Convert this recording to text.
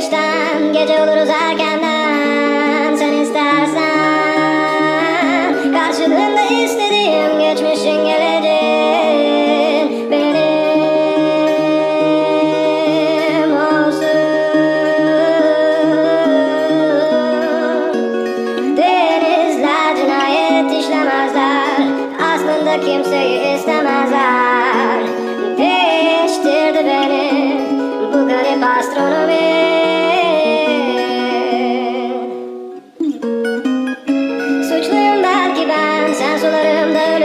güneşten Gece oluruz erkenden Sen istersen Karşılığında istediğim Geçmişin geleceğin Benim olsun. Denizler cinayet işlemezler Aslında kimseyi istemezler. from the